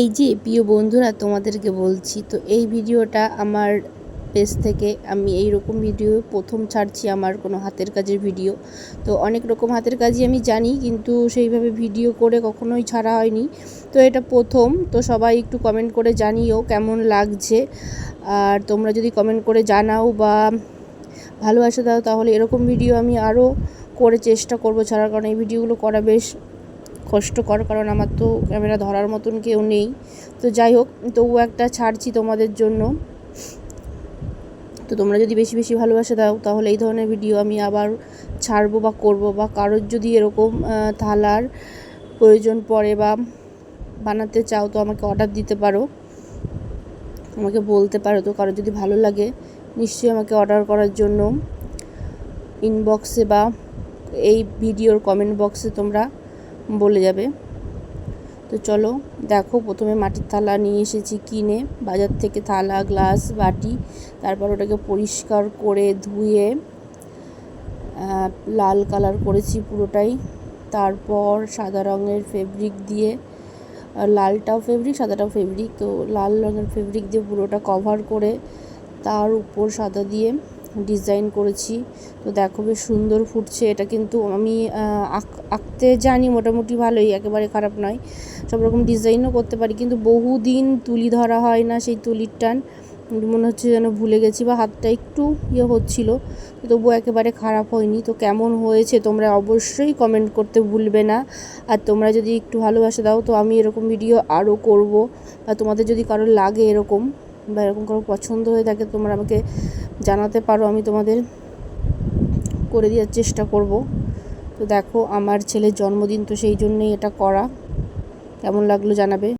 এই যে প্রিয় বন্ধুরা তোমাদেরকে বলছি, তো এই ভিডিওটা আমার পেজ থেকে আমি এই রকম ভিডিও, প্রথম ছাড়ছি আমার কোনো হাতের কাজের ভিডিও। তো অনেক রকম হাতের কাজই আমি জানি, কিন্তু সেইভাবে ভিডিও করে কখনোই ছাড়া হয়নি। তো এটা প্রথম, তো সবাই একটু কমেন্ট করে জানিও কেমন লাগছে। আর তোমরা যদি কমেন্ট করে জানাও বা ভালোবাসা দাও, তাহলে এরকম ভিডিও আমি আরও করে চেষ্টা করব ছাড়ার, কারণ এই ভিডিওগুলো করা বেশ কষ্টকর, কারণ আমার তো ক্যামেরা ধরার মতন কেউ নেই। তো যাই হোক তবু একটা ছাড়ছি তোমাদের জন্য। তো তোমরা যদি বেশি বেশি ভালোবাসা দাও, তাহলে এই ধরনের ভিডিও আমি আবার ছাড়বো বা করব, বা কারোর যদি এরকম থালার প্রয়োজন পড়ে বা বানাতে চাও, তো আমাকে অর্ডার দিতে পারো। আমাকে বলতে পারো, তো কারোর যদি ভালো লাগে, নিশ্চয়ই আমাকে অর্ডার করার জন্য। ইনবক্সে বা এই ভিডিওর কমেন্ট বক্সে তোমরা বলে যাবে। তো চলো, দেখো, প্রথমে মাটির থালা নিয়ে এসেছি কিনে। বাজার থেকে থালা, গ্লাস, বাটি, তারপর ওটাকে পরিষ্কার করে ধুয়ে লাল কালার করেছি পুরোটাই। তারপর সাদা রঙের ফেব্রিক দিয়ে লালটাও ফেব্রিক, সাদাটাও ফেব্রিক। তো লাল রঙের ফেব্রিক দিয়ে পুরোটা কভার করে, তার উপর সাদা দিয়ে ডিজাইন করেছি। তো দেখো বেশ সুন্দর ফুটছে। এটা কিন্তু আমি আঁকতে জানি মোটামুটি ভালোই, একেবারে খারাপ নয়। সব রকম ডিজাইনও করতে পারি। কিন্তু বহু দিন তুলি ধরা হয় না সেই তুলির টান। মনে হচ্ছে যেন ভুলে গেছি বা হাতটা একটু ইয়ে হচ্ছিল। তবুও একেবারে খারাপ হয়নি। তো কেমন হয়েছে তোমরা অবশ্যই কমেন্ট করতে ভুলবে না। আর তোমরা যদি একটু ভালোবাসা দাও, তো আমি এরকম ভিডিও আরও করব। বা তোমাদের যদি কারোর লাগে এরকম। বা এরকম কোনো পছন্দ হয়ে থাকে, তোমরা আমাকে জানাতে পারো, আমি তোমাদের করে দেওয়ার চেষ্টা করব। তো দেখো, আমার ছেলের জন্মদিন তো সেই জন্যই এটা করা। কেমন লাগল জানাবে?